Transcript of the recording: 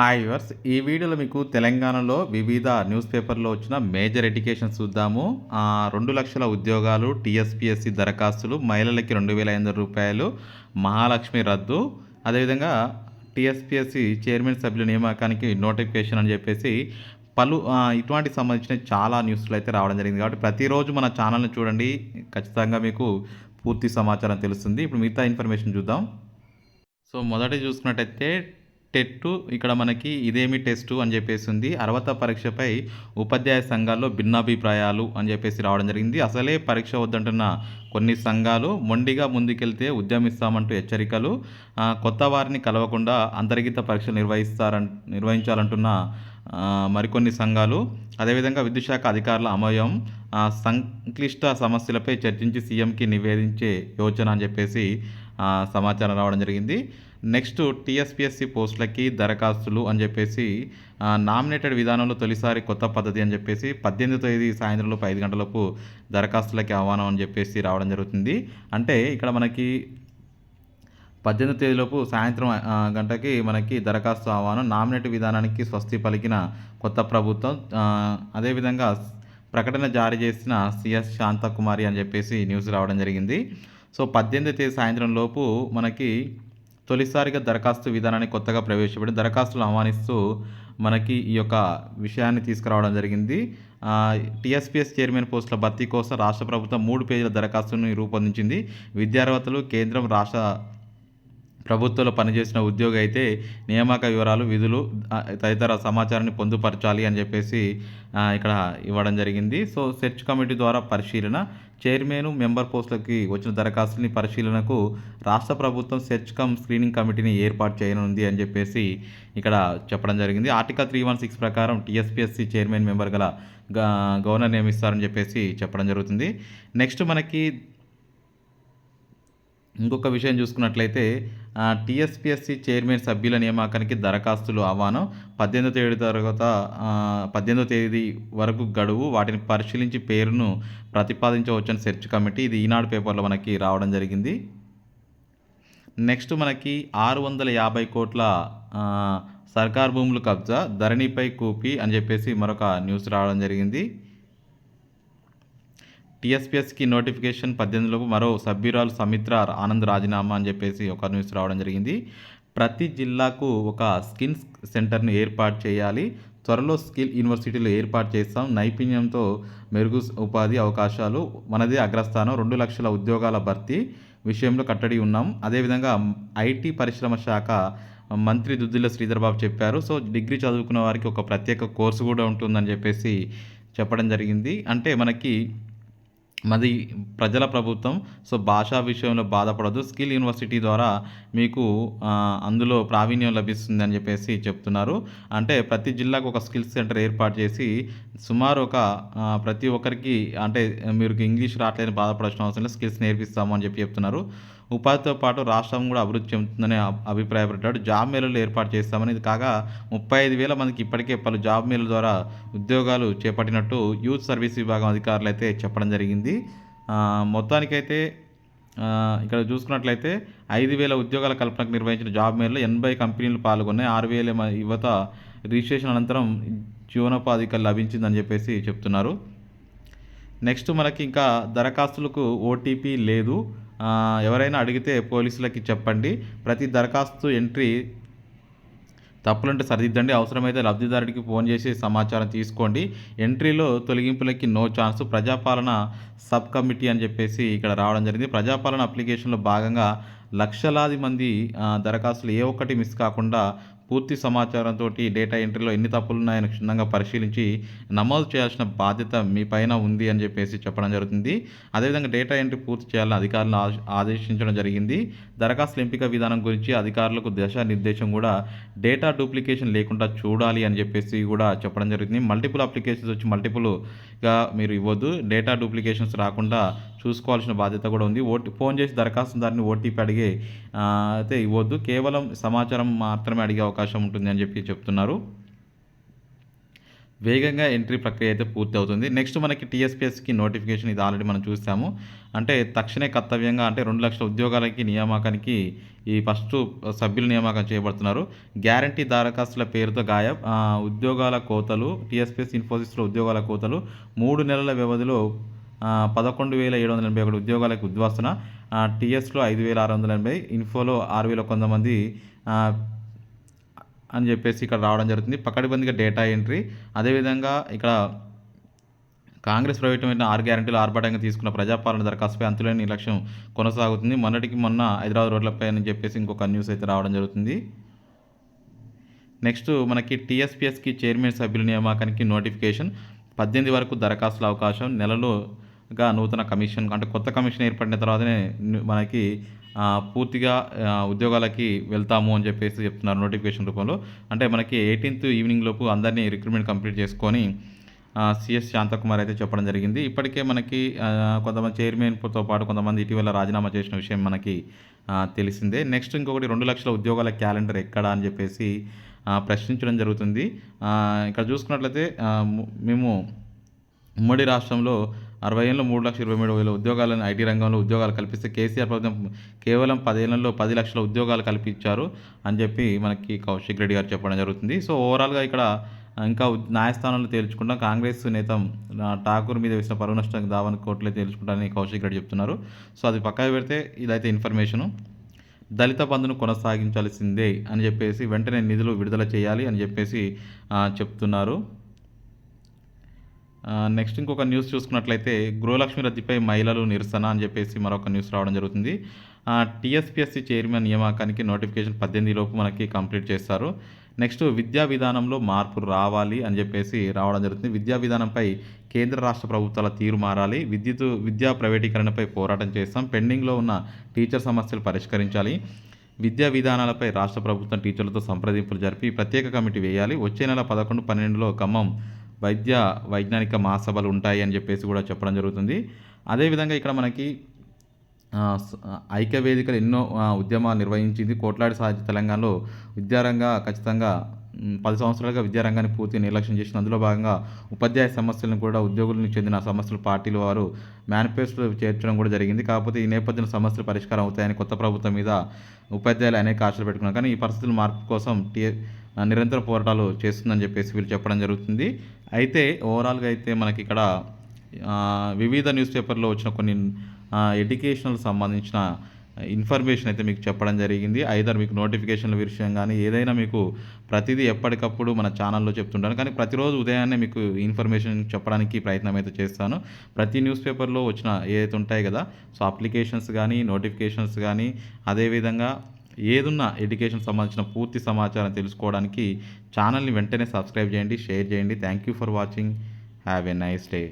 Hi verse ఈ వీడియోలో మీకు తెలంగాణలో వివిధ న్యూస్ పేపర్లో వచ్చిన మేజర్ ఎడ్యుకేషన్ చూద్దాము. రెండు లక్షల ఉద్యోగాలు టీఎస్పిఎస్సి దరఖాస్తులు మహిళలకి రెండు వేల ఐదు వందల రూపాయలు మహాలక్ష్మి రద్దు. అదేవిధంగా టీఎస్పిఎస్సి చైర్మన్ సభ్యుల నియామకానికి నోటిఫికేషన్ అని చెప్పేసి పలు ఇటువంటి సంబంధించిన చాలా న్యూస్లు అయితే రావడం జరిగింది. కాబట్టి ప్రతిరోజు మన ఛానల్ని చూడండి. ఖచ్చితంగా మీకు పూర్తి సమాచారం తెలుస్తుంది. ఇప్పుడు మిగతా ఇన్ఫర్మేషన్ చూద్దాం. సో మొదట చూసుకున్నట్టయితే టెట్ ఇక్కడ మనకి ఇదేమి టెస్టు అని చెప్పేసి ఉంది అర్హత పరీక్షపై ఉపాధ్యాయ సంఘాల్లో భిన్నాభిప్రాయాలు అని చెప్పేసి రావడం జరిగింది. అసలే పరీక్ష వద్దంటున్న కొన్ని సంఘాలు మొండిగా ముందుకెళ్తే ఉద్యమిస్తామంటూ హెచ్చరికలు. కొత్త వారిని కలవకుండా అంతర్గత పరీక్షలు నిర్వహిస్తారన్ నిర్వహించాలంటున్న మరికొన్ని సంఘాలు. అదేవిధంగా విద్యుత్ శాఖ అధికారుల అమయం సంక్లిష్ట సమస్యలపై చర్చించి సీఎంకి నివేదించే యోచన అని చెప్పేసి సమాచారం రావడం జరిగింది. నెక్స్ట్ టీఎస్పిఎస్సి పోస్టులకి దరఖాస్తులు అని చెప్పేసి నామినేటెడ్ విధానంలో తొలిసారి కొత్త పద్ధతి అని చెప్పేసి పద్దెనిమిది తేదీ సాయంత్రంలోపు ఐదు గంటలపు దరఖాస్తులకి ఆహ్వానం అని చెప్పేసి రావడం జరుగుతుంది. అంటే ఇక్కడ మనకి పద్దెనిమిది తేదీలోపు సాయంత్రం గంటకి మనకి దరఖాస్తు ఆహ్వానం నామినేట్ విధానానికి స్వస్తి పలికిన కొత్త ప్రభుత్వం అదేవిధంగా ప్రకటన జారీ చేసిన సిఎస్ శాంతకుమారి అని చెప్పేసి న్యూస్ రావడం జరిగింది. సో పద్దెనిమిది తేదీ సాయంత్రం లోపు మనకి తొలిసారిగా దరఖాస్తు విధానాన్ని కొత్తగా ప్రవేశపెట్టి దరఖాస్తులు ఆహ్వానిస్తూ మనకి ఈ యొక్క విషయాన్ని తీసుకురావడం జరిగింది. టీఎస్పీఎస్ చైర్మన్ పోస్టుల భర్తీ కోసం రాష్ట్ర ప్రభుత్వం మూడు పేజీల దరఖాస్తును రూపొందించింది. విద్యార్హతలు కేంద్రం రాష్ట్ర ప్రభుత్వంలో పనిచేసిన ఉద్యోగి అయితే నియామక వివరాలు విధులు తదితర సమాచారాన్ని పొందుపరచాలి అని చెప్పేసి ఇక్కడ ఇవ్వడం జరిగింది. సో సెర్చ్ కమిటీ ద్వారా పరిశీలన చైర్మన్ మెంబర్ పోస్టులకి వచ్చిన దరఖాస్తుని పరిశీలనకు రాష్ట్ర ప్రభుత్వం సెర్చ్ కమ్ స్క్రీనింగ్ కమిటీని ఏర్పాటు చేయనుంది అని చెప్పేసి ఇక్కడ చెప్పడం జరిగింది. ఆర్టికల్ త్రీ వన్ సిక్స్ ప్రకారం టీఎస్పీఎస్సీ చైర్మన్ మెంబర్ గల గ- గవర్నర్ నియమిస్తారని చెప్పేసి చెప్పడం జరుగుతుంది. నెక్స్ట్ మనకి ఇంకొక విషయం చూసుకున్నట్లయితే టీఎస్పిఎస్సి చైర్మన్ సభ్యుల నియామకానికి దరఖాస్తులు ఆహ్వానం పద్దెనిమిదో తేదీ తర్వాత పద్దెనిమిదో తేదీ వరకు గడువు. వాటిని పరిశీలించి పేరును ప్రతిపాదించవచ్చని సెర్చ్ కమిటీ ఇది ఈనాడు పేపర్లో మనకి రావడం జరిగింది. నెక్స్ట్ మనకి ఆరు వందల యాభై కోట్ల సర్కార్ భూములు కబ్జా ధరణిపై కూపి అని చెప్పేసి మరొక న్యూస్ రావడం జరిగింది. టీఎస్పీఎస్కి నోటిఫికేషన్ పద్దెనిమిదిలోపు మరో సభ్యురాలు సమిత్ర ఆనంద్ రాజీనామా అని చెప్పేసి ఒక న్యూస్ రావడం జరిగింది. ప్రతి జిల్లాకు ఒక స్కిల్ సెంటర్ను ఏర్పాటు చేయాలి. త్వరలో స్కిల్ యూనివర్సిటీలు ఏర్పాటు చేస్తాం. నైపుణ్యంతో మెరుగు ఉపాధి అవకాశాలు మనదే అగ్రస్థానం రెండు లక్షల ఉద్యోగాల భర్తీ విషయంలో కట్టడి ఉన్నాం. అదేవిధంగా ఐటీ పరిశ్రమ శాఖ మంత్రి దుద్దిల్ల శ్రీధర్బాబు చెప్పారు. సో డిగ్రీ చదువుకున్న వారికి ఒక ప్రత్యేక కోర్సు కూడా ఉంటుందని చెప్పేసి చెప్పడం జరిగింది. అంటే మనకి మాది ప్రజల ప్రభుత్వం సో భాషా విషయంలో బాధపడదు స్కిల్ యూనివర్సిటీ ద్వారా మీకు అందులో ప్రావీణ్యం లభిస్తుంది అని చెప్పేసి చెప్తున్నారు. అంటే ప్రతి జిల్లాకు ఒక స్కిల్స్ సెంటర్ ఏర్పాటు చేసి సుమారు ఒక ప్రతి ఒక్కరికి అంటే మీరు ఇంగ్లీష్ రావట్లేదని బాధపడాల్సిన అవసరం లేదు స్కిల్స్ నేర్పిస్తాము అని చెప్పి చెప్తున్నారు. ఉపాధితో పాటు రాష్ట్రం కూడా అభివృద్ధి చెందుతుందని అభిప్రాయపడ్డాడు. జాబ్ మేళలు ఏర్పాటు చేస్తామని ఇది కాగా ముప్పై ఐదు వేల మందికి ఇప్పటికే పలు జాబ్ మేళల ద్వారా ఉద్యోగాలు చేపట్టినట్టు యూత్ సర్వీస్ విభాగం అధికారులు అయితే చెప్పడం జరిగింది. మొత్తానికైతే ఇక్కడ చూసుకున్నట్లయితే ఐదు వేల ఉద్యోగాల కల్పనకు నిర్వహించిన జాబ్ మేళలో ఎనభై కంపెనీలు పాల్గొన్నాయి. ఆరు వేల యువత రిజిస్ట్రేషన్ అనంతరం జీవనోపాధి లభించిందని చెప్పేసి చెప్తున్నారు. నెక్స్ట్ మనకి ఇంకా దరఖాస్తులకు ఓటీపీ లేదు. ఎవరైనా అడిగితే పోలీసులకి చెప్పండి. ప్రతి దరఖాస్తు ఎంట్రీ తప్పులుంటే సరిదిద్దండి. అవసరమైతే లబ్ధిదారుడికి ఫోన్ చేసి సమాచారం తీసుకోండి. ఎంట్రీలో తొలగింపులకి no chance. Prajapalana sub committee అని చెప్పేసి ఇక్కడ రావడం జరిగింది. ప్రజాపాలన అప్లికేషన్లో భాగంగా లక్షలాది మంది దరఖాస్తులు ఏ ఒక్కటి మిస్ కాకుండా పూర్తి సమాచారంతో డేటా ఎంట్రీలో ఎన్ని తప్పులు ఉన్నాయని క్షుణ్ణంగా పరిశీలించి నమోదు చేయాల్సిన బాధ్యత మీ పైన ఉంది అని చెప్పేసి చెప్పడం జరుగుతుంది. అదేవిధంగా డేటా ఎంట్రీ పూర్తి చేయాలని అధికారులను ఆదేశించడం జరిగింది. దరఖాస్తుల ఎంపిక విధానం గురించి అధికారులకు దిశానిర్దేశం కూడా డేటా డూప్లికేషన్ లేకుండా చూడాలి అని చెప్పేసి కూడా చెప్పడం జరుగుతుంది మల్టిపుల్ అప్లికేషన్స్ వచ్చి మల్టిపుల్గా మీరు ఇవ్వద్దు. డేటా డూప్లికేషన్స్ రాకుండా చూసుకోవాల్సిన బాధ్యత కూడా ఉంది. ఓటీ ఫోన్ చేసి దరఖాస్తుదారుని ఓటీపీ అడిగే అయితే ఇవ్వద్దు. కేవలం సమాచారం మాత్రమే అడిగే అవకాశం ఉంటుంది అని చెప్పి చెప్తున్నారు. వేగంగా ఎంట్రీ ప్రక్రియ అయితే పూర్తి అవుతుంది. నెక్స్ట్ మనకి టీఎస్పీఎస్కి నోటిఫికేషన్ ఇది ఆల్రెడీ మనం చూసాము అంటే తక్షణే కర్తవ్యంగా అంటే రెండు లక్షల ఉద్యోగాలకి నియామకానికి ఈ ఫస్ట్ సభ్యుల నియామకం చేయబడుతున్నారు. గ్యారంటీ దరఖాస్తుల పేరుతో గాయం ఉద్యోగాల కోతలు టీఎస్పీఎస్ ఇన్ఫోసిస్లో ఉద్యోగాల కోతలు మూడు నెలల వ్యవధిలో పదకొండు వేల ఏడు వందల ఎనభై ఒకటి ఉద్యోగాలకు ఉద్వాసన టీఎస్లో ఐదు వేల ఆరు వందల ఎనభై ఇన్ఫోలో ఆరు వేల కొంతమంది అని చెప్పేసి ఇక్కడ రావడం జరుగుతుంది. పకడ్బందీగా డేటా ఎంట్రీ. అదేవిధంగా ఇక్కడ కాంగ్రెస్ ప్రభుత్వం ఆరు గ్యారెంటీలు ఆర్భాటంగా తీసుకున్న ప్రజాపాలన దరఖాస్తుపై అంతులేని నిర్లక్ష్యం కొనసాగుతుంది. మొన్నటికి మొన్న హైదరాబాద్ రోడ్లపై అని చెప్పేసి ఇంకొక న్యూస్ అయితే రావడం జరుగుతుంది. నెక్స్ట్ మనకి టీఎస్పీఎస్కి చైర్మన్ సభ్యుల నియామకానికి నోటిఫికేషన్. పద్దెనిమిది వరకు దరఖాస్తుల అవకాశం. ఇంకా నూతన కమిషన్ అంటే కొత్త కమిషన్ ఏర్పడిన తర్వాతనే మనకి పూర్తిగా ఉద్యోగాలకి వెళ్తాము అని చెప్పేసి చెప్తున్నారు నోటిఫికేషన్ రూపంలో. అంటే మనకి ఎయిటీన్త్ ఈవినింగ్ లోపు అందరినీ రిక్రూట్మెంట్ కంప్లీట్ చేసుకొని సిఎస్ శాంతకుమార్ అయితే చెప్పడం జరిగింది. ఇప్పటికే మనకి కొంతమంది చైర్మన్తో పాటు కొంతమంది ఇటీవల రాజీనామా చేసిన విషయం మనకి తెలిసిందే. నెక్స్ట్ ఇంకొకటి రెండు లక్షల ఉద్యోగాల క్యాలెండర్ ఎక్కడ అని చెప్పేసి ప్రశ్నించడం జరుగుతుంది. ఇక్కడ చూసుకున్నట్లయితే మేము ఉమ్మడి రాష్ట్రంలో అరవై ఏళ్ళు మూడు లక్షల ఇరవై మూడు వేల ఉద్యోగాలను ఐటీ రంగంలో ఉద్యోగాలు కల్పిస్తే కేసీఆర్ ప్రభుత్వం కేవలం పదేళ్ళలో పది లక్షల ఉద్యోగాలు కల్పించారు అని చెప్పి మనకి కౌశిక్ రెడ్డి గారు చెప్పడం జరుగుతుంది. సో ఓవరాల్గా ఇక్కడ ఇంకా న్యాయస్థానంలో తేల్చుకుంటా. కాంగ్రెస్ నేత ఠాకూర్ మీద వేసిన పరువు నష్టం దావని కోర్టులో తేల్చుకుంటారని కౌశిక్ రెడ్డి చెప్తున్నారు. సో అది పక్కన పెడితే ఇదైతే ఇన్ఫర్మేషను. దళిత బంధును కొనసాగించాల్సిందే అని చెప్పేసి వెంటనే నిధులు విడుదల చేయాలి అని చెప్పేసి చెప్తున్నారు. నెక్స్ట్ ఇంకొక న్యూస్ చూసుకున్నట్లయితే గృహలక్ష్మి రద్దీపై మహిళలు నిరసన అని చెప్పేసి మరొక న్యూస్ రావడం జరుగుతుంది. టీఎస్పీఎస్సీ చైర్మన్ నియామకానికి నోటిఫికేషన్ పద్దెనిమిది లోపు మనకి కంప్లీట్ చేస్తారు. నెక్స్ట్ విద్యా విధానంలో మార్పు రావాలి అని చెప్పేసి రావడం జరుగుతుంది. విద్యా విధానంపై కేంద్ర రాష్ట్ర ప్రభుత్వాల తీరు మారాలి. విద్యుత్ విద్యా ప్రైవేటీకరణపై పోరాటం చేస్తాం. పెండింగ్లో ఉన్న టీచర్ సమస్యలు పరిష్కరించాలి. విద్యా విధానాలపై రాష్ట్ర ప్రభుత్వం టీచర్లతో సంప్రదింపులు జరిపి ప్రత్యేక కమిటీ వేయాలి. వచ్చే నెల పదకొండు పన్నెండులో ఖమ్మం వైద్య వైజ్ఞానిక మహాసభలు ఉంటాయి అని చెప్పేసి కూడా చెప్పడం జరుగుతుంది. అదేవిధంగా ఇక్కడ మనకి ఐక్య వేదికలు ఎన్నో ఉద్యమాలు నిర్వహించింది కోట్లాడి సాహిత్య తెలంగాణలో. విద్యారంగ ఖచ్చితంగా పది సంవత్సరాలుగా విద్యారంగాన్ని పూర్తి నిర్లక్ష్యం చేసిన అందులో భాగంగా ఉపాధ్యాయ సమస్యలను కూడా ఉద్యోగులకు చెందిన సమస్యలు పార్టీలు వారు మేనిఫెస్టో చేర్చడం కూడా జరిగింది. కాకపోతే ఈ నేపథ్యంలో సమస్యలు పరిష్కారం అవుతాయని కొత్త ప్రభుత్వం మీద ఉపాధ్యాయులు అనేక ఆశలు పెట్టుకున్నారు. కానీ ఈ పరిస్థితుల మార్పు కోసం టీ నిరంతర పోరాటాలు చేస్తుందని చెప్పేసి వీళ్ళు చెప్పడం జరుగుతుంది. అయితే ఓవరాల్గా అయితే మనకి ఇక్కడ వివిధ న్యూస్ పేపర్లో వచ్చిన కొన్ని ఎడ్యుకేషనల్ సంబంధించిన ఇన్ఫర్మేషన్ అయితే మీకు చెప్పడం జరిగింది. ఐదర్ మీకు నోటిఫికేషన్ల విషయం కానీ ఏదైనా మీకు ప్రతిదీ ఎప్పటికప్పుడు మన ఛానల్లో చెప్తుంటాను. కానీ ప్రతిరోజు ఉదయాన్నే మీకు ఇన్ఫర్మేషన్ చెప్పడానికి ప్రయత్నం అయితే చేస్తాను. ప్రతి న్యూస్ పేపర్లో వచ్చిన ఏదైతే ఉంటాయి కదా సో అప్లికేషన్స్ కానీ నోటిఫికేషన్స్ కానీ అదేవిధంగా ఏదున్న ఎడ్యుకేషన్ సంబంధించిన పూర్తి సమాచారం తెలుసుకోవడానికి ఛానల్ని వెంటనే సబ్స్క్రైబ్ చేయండి షేర్ చేయండి. Thank you for watching have a nice day